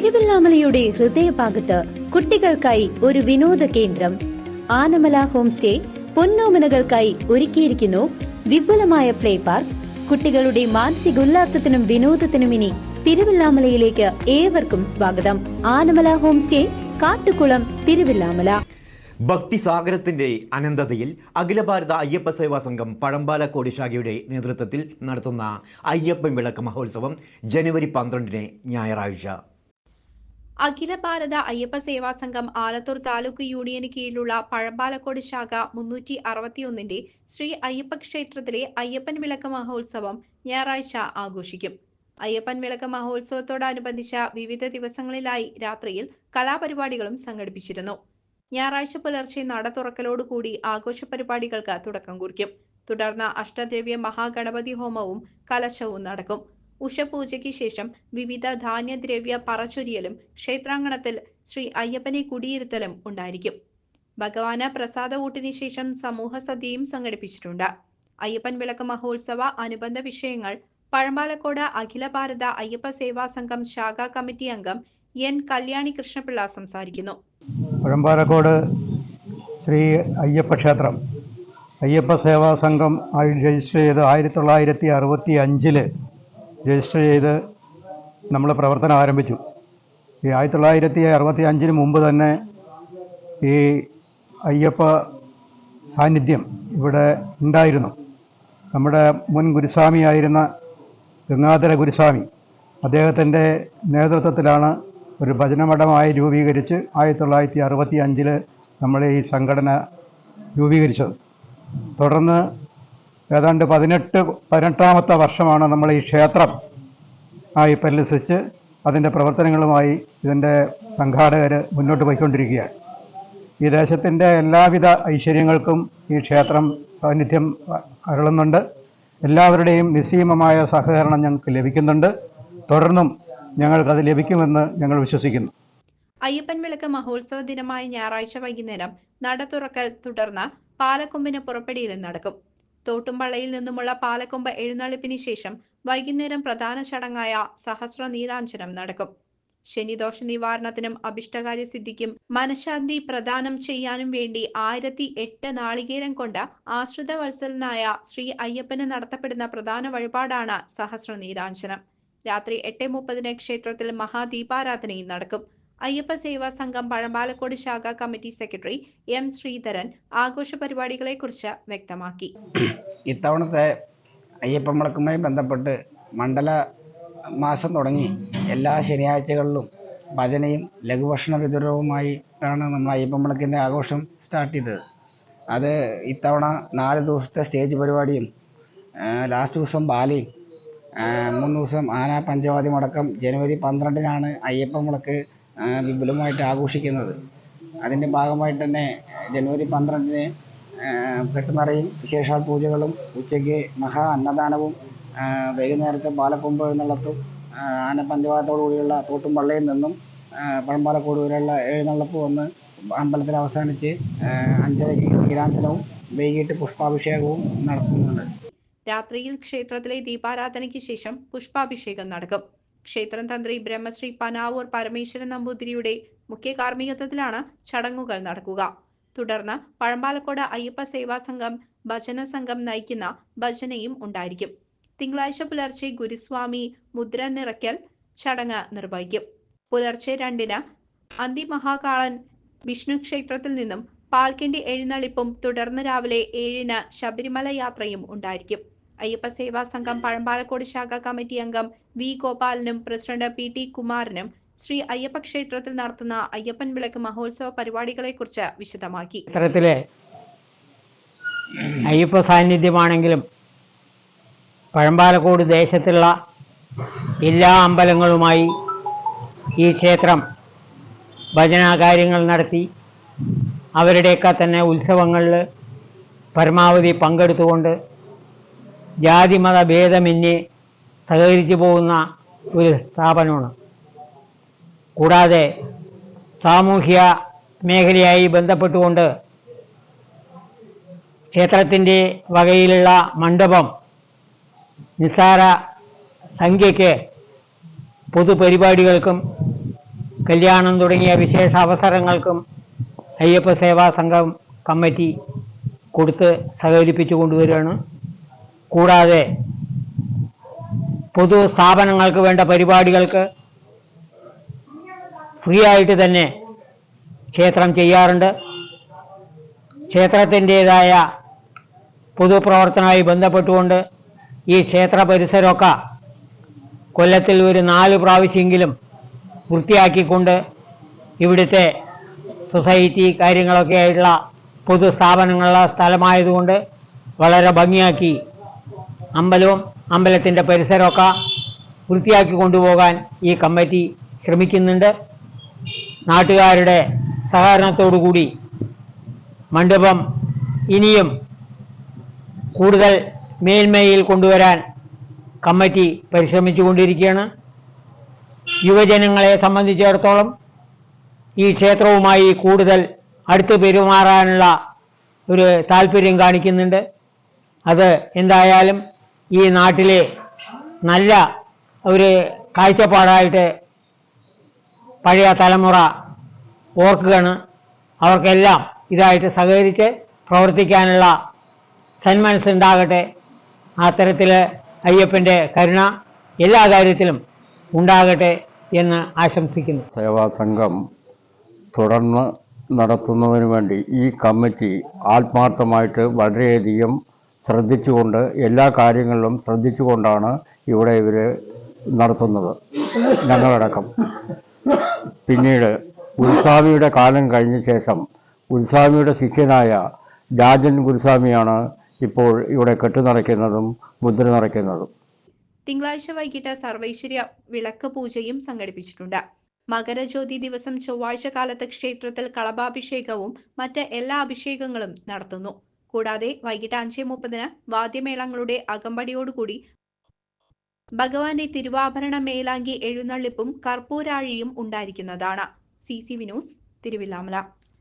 തിരുവല്ലാമലയുടെ ഹൃദയഭാഗത്ത് കുട്ടികൾക്കായി ഒരു വിനോദ കേന്ദ്രം. ആനമല ഹോം സ്റ്റേ പൊന്നോമനകൾക്കായി ഒരുക്കിയിരിക്കുന്നു. വിപുലമായ പ്ലേ പാർക്ക്. കുട്ടികളുടെ മാനസികോല്ലാസത്തിനും വിനോദത്തിനും ഇനി തിരുവല്ലാമലയിലേക്ക് ഏവർക്കും സ്വാഗതം. Anamala home stay Kattukulam Thiruvallamala. ഭക്തിസാഗരത്തിന്റെ അനന്തതയിൽ അഖില ഭാരത അയ്യപ്പ സേവാ സംഘം പഴമ്പാല ശാഖയുടെ നേതൃത്വത്തിൽ നടത്തുന്ന അയ്യപ്പൻ വിളക്ക് മഹോത്സവം ജനുവരി പന്ത്രണ്ടിന് ഞായറാഴ്ച. അഖില ഭാരത അയ്യപ്പ സേവാ സംഘം ആലത്തൂർ താലൂക്ക് യൂണിയന് കീഴിലുള്ള പഴമ്പാലക്കോട് ശാഖ മുന്നൂറ്റി അറുപത്തിയൊന്നിന്റെ ശ്രീ അയ്യപ്പ ക്ഷേത്രത്തിലെ അയ്യപ്പൻ വിളക്ക് മഹോത്സവം ഞായറാഴ്ച ആഘോഷിക്കും. അയ്യപ്പൻ വിളക്ക് മഹോത്സവത്തോടനുബന്ധിച്ച വിവിധ ദിവസങ്ങളിലായി രാത്രിയിൽ കലാപരിപാടികളും സംഘടിപ്പിച്ചിരുന്നു. ഞായറാഴ്ച പുലർച്ചെ നട തുറക്കലോടുകൂടി ആഘോഷ പരിപാടികൾക്ക് തുടക്കം കുറിക്കും. തുടർന്ന് അഷ്ടദ്രവ്യ മഹാഗണപതി ഹോമവും കലശവും നടക്കും. ഉഷപൂജയ്ക്ക് ശേഷം വിവിധ ധാന്യദ്രവ്യ പറച്ചൊരിയലും ക്ഷേത്രാങ്കണത്തിൽ ശ്രീ അയ്യപ്പനെ കുടിയിരുത്തലും ഉണ്ടായിരിക്കും. ഭഗവാന് പ്രസാദ ഊട്ടിന് ശേഷം സമൂഹ സദ്യയും സംഘടിപ്പിച്ചിട്ടുണ്ട്. അയ്യപ്പൻ വിളക്ക് മഹോത്സവ അനുബന്ധ വിഷയങ്ങൾ പഴമ്പാലക്കോട് അഖില ഭാരത അയ്യപ്പ സേവാ സംഘം ശാഖാ കമ്മിറ്റി അംഗം എൻ കല്യാണി കൃഷ്ണപിള്ള സംസാരിക്കുന്നു. പഴമ്പാലക്കോട് ശ്രീ അയ്യപ്പ ക്ഷേത്രം അയ്യപ്പ സേവാ സംഘം രജിസ്റ്റർ ചെയ്ത് ആയിരത്തി തൊള്ളായിരത്തി അറുപത്തി അഞ്ചിൽ രജിസ്റ്റർ ചെയ്ത് നമ്മൾ പ്രവർത്തനം ആരംഭിച്ചു. ഈ ആയിരത്തി തൊള്ളായിരത്തി അറുപത്തി അഞ്ചിന് മുമ്പ് തന്നെ ഈ അയ്യപ്പ സാന്നിധ്യം ഇവിടെ ഉണ്ടായിരുന്നു. നമ്മുടെ മുൻ ഗുരുസ്വാമിയായിരുന്ന ഗംഗാധര ഗുരുസ്വാമി അദ്ദേഹത്തിന്റെ നേതൃത്വത്തിലാണ് ഒരു ഭജനമഠമായി രൂപീകരിച്ച് ആയിരത്തി തൊള്ളായിരത്തി അറുപത്തി അഞ്ചിൽ നമ്മൾ ഈ സംഘടന രൂപീകരിച്ചത്. തുടർന്ന് ഏതാണ്ട് പതിനെട്ട് പതിനെട്ടാമത്തെ വർഷമാണ് നമ്മൾ ഈ ക്ഷേത്രം ആയി പരിലസിച്ച് അതിന്റെ പ്രവർത്തനങ്ങളുമായി ഇതിന്റെ സംഘാടകർ മുന്നോട്ട് പോയിക്കൊണ്ടിരിക്കുകയാണ്. ഈ ദേശത്തിന്റെ എല്ലാവിധ ഐശ്വര്യങ്ങൾക്കും ഈ ക്ഷേത്രം സാന്നിധ്യം അരുളുന്നുണ്ട്. എല്ലാവരുടെയും നിസ്സീമമായ സഹകരണം ഞങ്ങൾക്ക് ലഭിക്കുന്നുണ്ട്. തുടർന്നും ഞങ്ങൾക്കത് ലഭിക്കുമെന്ന് ഞങ്ങൾ വിശ്വസിക്കുന്നു. അയ്യപ്പൻ വിളക്ക് മഹോത്സവ ദിനമായ ഞായറാഴ്ച വൈകുന്നേരം നട തുറക്കൽ തുടർന്ന് പാലക്കൊമ്പിന് പുറപ്പെടിയിലും നടക്കും. തോട്ടുംപള്ളയിൽ നിന്നുമുള്ള പാലക്കൊമ്പ് എഴുന്നള്ളിപ്പിന് ശേഷം വൈകുന്നേരം പ്രധാന ചടങ്ങായ സഹസ്ര നീരാഞ്ജനം നടക്കും. ശനിദോഷ നിവാരണത്തിനും അഭിഷ്ടകാര്യ സിദ്ധിക്കും മനഃശാന്തി പ്രദാനം ചെയ്യാനും വേണ്ടി ആയിരത്തി എട്ട് നാളികേരം കൊണ്ട് ആശ്രിത വത്സലനായ ശ്രീ അയ്യപ്പന് നടത്തപ്പെടുന്ന പ്രധാന വഴിപാടാണ് സഹസ്ര നീരാഞ്ജനം. രാത്രി എട്ട് മുപ്പതിന് ക്ഷേത്രത്തിൽ മഹാദീപാരാധനയും നടക്കും. അയ്യപ്പ സേവാ സംഘം പഴമ്പാലക്കോട് ശാഖ കമ്മിറ്റി സെക്രട്ടറി എം ശ്രീധരൻ ആഘോഷ പരിപാടികളെക്കുറിച്ച് വ്യക്തമാക്കി. ഇത്തവണത്തെ അയ്യപ്പ മുളക്കുമായി ബന്ധപ്പെട്ട് മണ്ഡല മാസം തുടങ്ങി എല്ലാ ശനിയാഴ്ചകളിലും ഭജനയും ലഘുഭക്ഷണ വിതരണവുമായിട്ടാണ് നമ്മൾ അയ്യപ്പ മുളക്കിന്റെ ആഘോഷം സ്റ്റാർട്ട് ചെയ്തത്. അത് ഇത്തവണ നാല് ദിവസത്തെ സ്റ്റേജ് പരിപാടിയും ലാസ്റ്റ് ദിവസം ബാലയും മൂന്ന് ദിവസം ആന പഞ്ചവാദി അടക്കം ജനുവരി പന്ത്രണ്ടിനാണ് അയ്യപ്പ വിളക്ക് ആ, വിപുലമായിട്ട് ആഘോഷിക്കുന്നത്. അതിന്റെ ഭാഗമായിട്ട് തന്നെ ജനുവരി പന്ത്രണ്ടിന് കെട്ടുനിറയും വിശേഷാൽ പൂജകളും ഉച്ചയ്ക്ക് മഹാ അന്നദാനവും വൈകുന്നേരത്തെ പാലക്കൊമ്പ് എന്നുള്ളത്തും ആന പഞ്ചവാദത്തോടു കൂടിയുള്ള തോട്ടും പള്ളിയിൽ നിന്നും പഴമ്പാലക്കോട് വരെയുള്ള എഴുന്നള്ളപ്പ് വന്ന് അമ്പലത്തിൽ അവസാനിച്ച് അഞ്ചരയ്ക്ക് നീരാഞ്ജനവും വൈകിട്ട് പുഷ്പാഭിഷേകവും നടത്തുന്നുണ്ട്. രാത്രിയിൽ ക്ഷേത്രത്തിലെ ദീപാരാധനയ്ക്ക് ശേഷം പുഷ്പാഭിഷേകം നടക്കും. ക്ഷേത്രം തന്ത്രി ബ്രഹ്മശ്രീ പനാവൂർ പരമേശ്വരൻ നമ്പൂതിരിയുടെ മുഖ്യ കാർമ്മികത്വത്തിലാണ് ചടങ്ങുകൾ നടക്കുക. തുടർന്ന് പഴമ്പാലക്കോട് അയ്യപ്പ സേവാ സംഘം ഭജന സംഘം നയിക്കുന്ന ഭജനയും ഉണ്ടായിരിക്കും. തിങ്കളാഴ്ച പുലർച്ചെ ഗുരുസ്വാമി മുദ്ര നിറയ്ക്കൽ ചടങ്ങ് നിർവഹിക്കും. പുലർച്ചെ രണ്ടിന് അന്തിമഹാകാളൻ വിഷ്ണു ക്ഷേത്രത്തിൽ നിന്നും പാൽക്കിണ്ടി എഴുന്നള്ളിപ്പും തുടർന്ന് രാവിലെ ഏഴിന് ശബരിമല യാത്രയും ഉണ്ടായിരിക്കും. അയ്യപ്പ സേവാ സംഘം പഴമ്പാലക്കോട് ശാഖാ കമ്മിറ്റി അംഗം വി ഗോപാലിനും പ്രസിഡന്റ് പി ടി കുമാറിനും ശ്രീ അയ്യപ്പ ക്ഷേത്രത്തിൽ നടത്തുന്ന അയ്യപ്പൻ വിളക്ക് മഹോത്സവ പരിപാടികളെ കുറിച്ച് വിശദമാക്കി. ക്ഷേത്രത്തിലെ അയ്യപ്പ സാന്നിധ്യമാണെങ്കിലും പഴമ്പാലക്കോട് ദേശത്തുള്ള എല്ലാ അമ്പലങ്ങളുമായി ഈ ക്ഷേത്രം ഭജനാകാര്യങ്ങൾ നടത്തി അവരുടെയൊക്കെ തന്നെ ഉത്സവങ്ങളിൽ പരമാവധി പങ്കെടുത്തുകൊണ്ട് ജാതിമത ഭേദമന്യേ സഹകരിച്ചു പോകുന്ന ഒരു സ്ഥാപനമാണ്. കൂടാതെ സാമൂഹ്യ മേഖലയായി ബന്ധപ്പെട്ടുകൊണ്ട് ക്ഷേത്രത്തിന്റെ വകയിലുള്ള മണ്ഡപം നിസ്സാര സംഖ്യയ്ക്ക് പൊതുപരിപാടികൾക്കും കല്യാണം തുടങ്ങിയ വിശേഷ അവസരങ്ങൾക്കും അയ്യപ്പ സേവാ സംഘം കമ്മിറ്റി കൊടുത്ത് സഹകരിപ്പിച്ചു കൊണ്ടുവരികയാണ്. കൂടാതെ പൊതു സ്ഥാപനങ്ങൾക്ക് വേണ്ട പരിപാടികൾക്ക് ഫ്രീ ആയിട്ട് തന്നെ ക്ഷേത്രം ചെയ്യാറുണ്ട്. ക്ഷേത്രത്തിന്റേതായ പൊതുപ്രവർത്തനവുമായി ബന്ധപ്പെട്ടുകൊണ്ട് ഈ ക്ഷേത്ര പരിസരമൊക്കെ കൊല്ലത്തിൽ ഒരു നാല് പ്രാവശ്യമെങ്കിലും വൃത്തിയാക്കിക്കൊണ്ട് ഇവിടുത്തെ സൊസൈറ്റി കാര്യങ്ങളൊക്കെ ആയിട്ടുള്ള പൊതു സ്ഥാപനങ്ങളുള്ള സ്ഥലമായതുകൊണ്ട് വളരെ ഭംഗിയാക്കി അമ്പലവും അമ്പലത്തിന്റെ പരിസരമൊക്കെ വൃത്തിയാക്കി കൊണ്ടുപോകാൻ ഈ കമ്മിറ്റി ശ്രമിക്കുന്നുണ്ട്. നാട്ടുകാരുടെ സഹകരണത്തോടുകൂടി മണ്ഡപം ഇനിയും കൂടുതൽ മേൽമയിൽ കൊണ്ടുവരാൻ കമ്മിറ്റി പരിശ്രമിച്ചു കൊണ്ടിരിക്കുകയാണ്. യുവജനങ്ങളെ സംബന്ധിച്ചിടത്തോളം ഈ ക്ഷേത്രവുമായി കൂടുതൽ അടുത്ത് പെരുമാറാനുള്ള ഒരു താല്പര്യം കാണിക്കുന്നുണ്ട്. അത് എന്തായാലും ഈ നാട്ടിലെ നല്ല ഒരു കാഴ്ചപ്പാടായിട്ട് പഴയ തലമുറ ഓർക്കുകയാണ്. അവർക്കെല്ലാം ഇതായിട്ട് സഹകരിച്ച് പ്രവർത്തിക്കാനുള്ള സന്മനസ്സുണ്ടാകട്ടെ അത്തരത്തിൽ അയ്യപ്പന്റെ കരുണ എല്ലാ കാര്യത്തിലും ഉണ്ടാകട്ടെ എന്ന് ആശംസിക്കുന്നു. സേവാ സംഘം തുടർന്ന് നടത്തുന്നതിന് വേണ്ടി ഈ കമ്മിറ്റി ആത്മാർത്ഥമായിട്ട് വളരെയധികം ശ്രദ്ധിച്ചുകൊണ്ട് എല്ലാ കാര്യങ്ങളിലും ശ്രദ്ധിച്ചുകൊണ്ടാണ് ഇവിടെ ഇവർ നടത്തുന്നത്. ഞങ്ങളടക്കം. പിന്നീട് ഗുരുസ്വാമിയുടെ കാലം കഴിഞ്ഞ ശേഷം ഗുരുസ്വാമിയുടെ ശിഷ്യനായ രാജൻ ഗുരുസ്വാമിയാണ് ഇപ്പോൾ ഇവിടെ കെട്ടു കെട്ടുനിറയ്ക്കുന്നതും മുദ്ര നിറയ്ക്കുന്നതും. തിങ്കളാഴ്ച വൈകിട്ട് സർവൈശ്വര്യ വിളക്ക് പൂജയും സംഘടിപ്പിച്ചിട്ടുണ്ട്. മകരജ്യോതി ദിവസം ചൊവ്വാഴ്ച കാലത്ത് ക്ഷേത്രത്തിൽ കളഭാഭിഷേകവും മറ്റ് എല്ലാ അഭിഷേകങ്ങളും നടത്തുന്നു. കൂടാതെ വൈകിട്ട് അഞ്ച് മുപ്പതിന് വാദ്യമേളങ്ങളുടെ അകമ്പടിയോടുകൂടി ഭഗവാന്റെ തിരുവാഭരണ മേലാങ്കി എഴുന്നള്ളിപ്പും കർപ്പൂരാഴിയും ഉണ്ടായിരിക്കുന്നതാണ്. സി സി വിനോസ് തിരുവില്ലാമല.